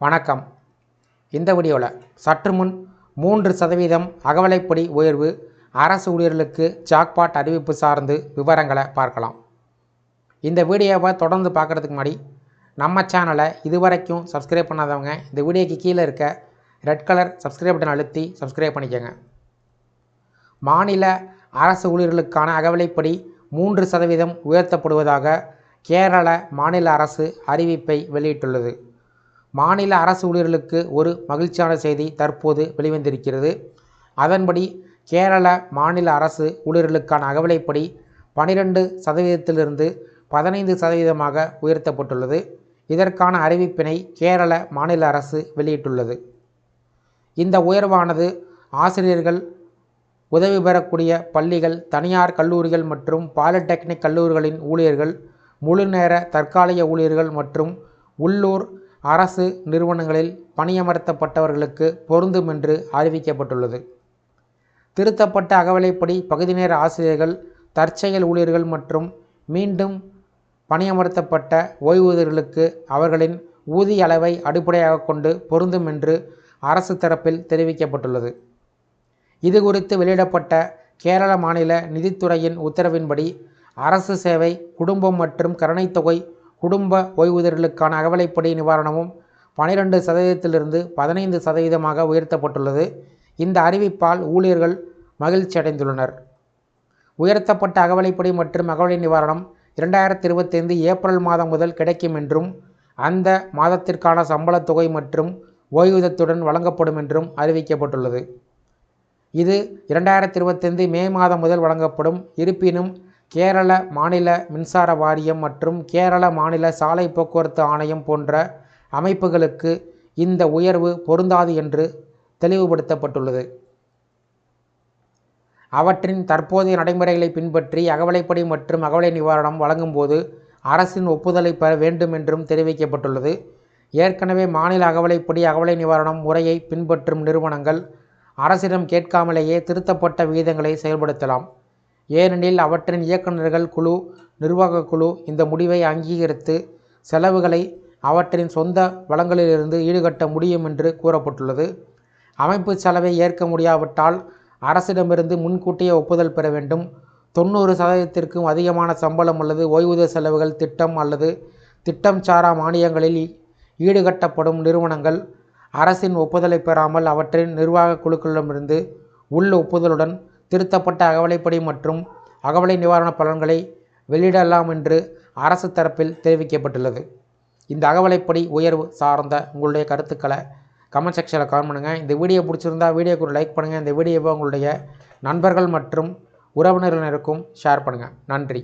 வணக்கம். இந்த வீடியோவில் சற்று முன் மூன்று சதவீதம் அகவலைப்படி உயர்வு அரசு ஊழியர்களுக்கு ஜாக்பாட் அறிவிப்பு சார்ந்து விவரங்களை பார்க்கலாம். இந்த வீடியோவை தொடர்ந்து பார்க்குறதுக்கு முன்னாடி நம்ம சேனலை இதுவரைக்கும் சப்ஸ்கிரைப் பண்ணாதவங்க இந்த வீடியோக்கு கீழே இருக்க ரெட் கலர் சப்ஸ்கிரைப் பட்டன் அழுத்தி சப்ஸ்கிரைப் பண்ணிக்கோங்க. மாநில அரசு ஊழியர்களுக்கான அகவலைப்படி மூன்று சதவீதம் உயர்த்தப்படுவதாக கேரள மாநில அரசு அறிவிப்பை வெளியிட்டுள்ளது. மாநில அரசு ஊழியர்களுக்கு ஒரு மகிழ்ச்சியான செய்தி தற்போது வெளிவந்திருக்கிறது. அதன்படி கேரள மாநில அரசு ஊழியர்களுக்கான அகவிலைப்படி பனிரெண்டு சதவீதத்திலிருந்து பதினைந்து சதவீதமாக உயர்த்தப்பட்டுள்ளது. இதற்கான அறிவிப்பினை கேரள மாநில அரசு வெளியிட்டுள்ளது. இந்த உயர்வானது ஆசிரியர்கள் உதவி பெறக்கூடிய பள்ளிகள் தனியார் கல்லூரிகள் மற்றும் பாலிடெக்னிக் கல்லூரிகளின் ஊழியர்கள் முழுநேர தற்காலிக ஊழியர்கள் மற்றும் உள்ளூர் அரசு நிறுவனங்களில் பணியமர்த்தப்பட்டவர்களுக்கு பொருந்தும் என்று அறிவிக்கப்பட்டுள்ளது. திருத்தப்பட்ட அகவலைப்படி பகுதி நேர ஆசிரியர்கள் தற்செயல் ஊழியர்கள் மற்றும் மீண்டும் பணியமர்த்தப்பட்ட ஓய்வூதியர்களுக்கு அவர்களின் ஊதிய அளவை அடிப்படையாக கொண்டு பொருந்தும் என்று அரசு தரப்பில் தெரிவிக்கப்பட்டுள்ளது. இது குறித்து வெளியிடப்பட்ட கேரள மாநில நிதித்துறையின் உத்தரவின்படி அரசு சேவை குடும்பம் மற்றும் கருணைத்தொகை குடும்ப ஓய்வூதியர்களுக்கான அகவலைப்படி நிவாரணமும் பனிரெண்டு சதவீதத்திலிருந்து பதினைந்து சதவீதமாக உயர்த்தப்பட்டுள்ளது. இந்த அறிவிப்பால் ஊழியர்கள் மகிழ்ச்சி அடைந்துள்ளனர். உயர்த்தப்பட்ட அகவலைப்படி மற்றும் அகவலை நிவாரணம் இரண்டாயிரத்தி இருபத்தைந்து ஏப்ரல் மாதம் முதல் கிடைக்கும் என்றும் அந்த மாதத்திற்கான சம்பளத் தொகை மற்றும் ஓய்வூதியத்துடன் வழங்கப்படும் என்றும் அறிவிக்கப்பட்டுள்ளது. இது இரண்டாயிரத்தி இருபத்தைந்து மே மாதம் முதல் வழங்கப்படும். இருப்பினும் கேரள மாநில மின்சார வாரியம் மற்றும் கேரள மாநில சாலை போக்குவரத்து ஆணையம் போன்ற அமைப்புகளுக்கு இந்த உயர்வு பொருந்தாது என்று தெளிவுபடுத்தப்பட்டுள்ளது. அவற்றின் தற்போதைய நடைமுறைகளை பின்பற்றி அகவலைப்படி மற்றும் அகவலை நிவாரணம் வழங்கும்போது அரசின் ஒப்புதலை பெற வேண்டும் என்றும் தெரிவிக்கப்பட்டுள்ளது. ஏற்கனவே மாநில அகவலைப்படி அகவலை நிவாரணம் முறையை பின்பற்றும் நிறுவனங்கள் அரசிடம் கேட்காமலேயே திருத்தப்பட்ட விகிதங்களை செயல்படுத்தலாம். ஏனெனில் அவற்றின் இயக்குநர்கள் குழு நிர்வாகக் குழு இந்த முடிவை அங்கீகரித்து செலவுகளை அவற்றின் சொந்த வளங்களிலிருந்து ஈடுகட்ட முடியும் என்று கூறப்பட்டுள்ளது. அமைப்பு செலவை ஏற்க முடியாவிட்டால் அரசிடமிருந்து முன்கூட்டியே ஒப்புதல் பெற வேண்டும். தொண்ணூறு சதவீதத்திற்கும் அதிகமான சம்பளம் அல்லது ஓய்வூதிய செலவுகள் திட்டம் அல்லது திட்டம் சாரா மானியங்களில் ஈடுகட்டப்படும் நிறுவனங்கள் அரசின் ஒப்புதலை பெறாமல் அவற்றின் நிர்வாக குழுக்களிடமிருந்து உள் ஒப்புதலுடன் திருத்தப்பட்ட அகவலைப்படி மற்றும் அகவலை நிவாரண பலன்களை வெளியிடலாம் என்று அரசு தரப்பில் தெரிவிக்கப்பட்டுள்ளது. இந்த அகவலைப்படி உயர்வு சார்ந்த உங்களுடைய கருத்துக்களை கமெண்ட் செக்ஷனில் கமெண்ட் பண்ணுங்கள் இந்த வீடியோ பிடிச்சிருந்தா வீடியோக்கு ஒரு லைக் பண்ணுங்கள் இந்த வீடியோவை உங்களுடைய நண்பர்கள் மற்றும் உறவினர்களுக்கும் ஷேர் பண்ணுங்கள் நன்றி.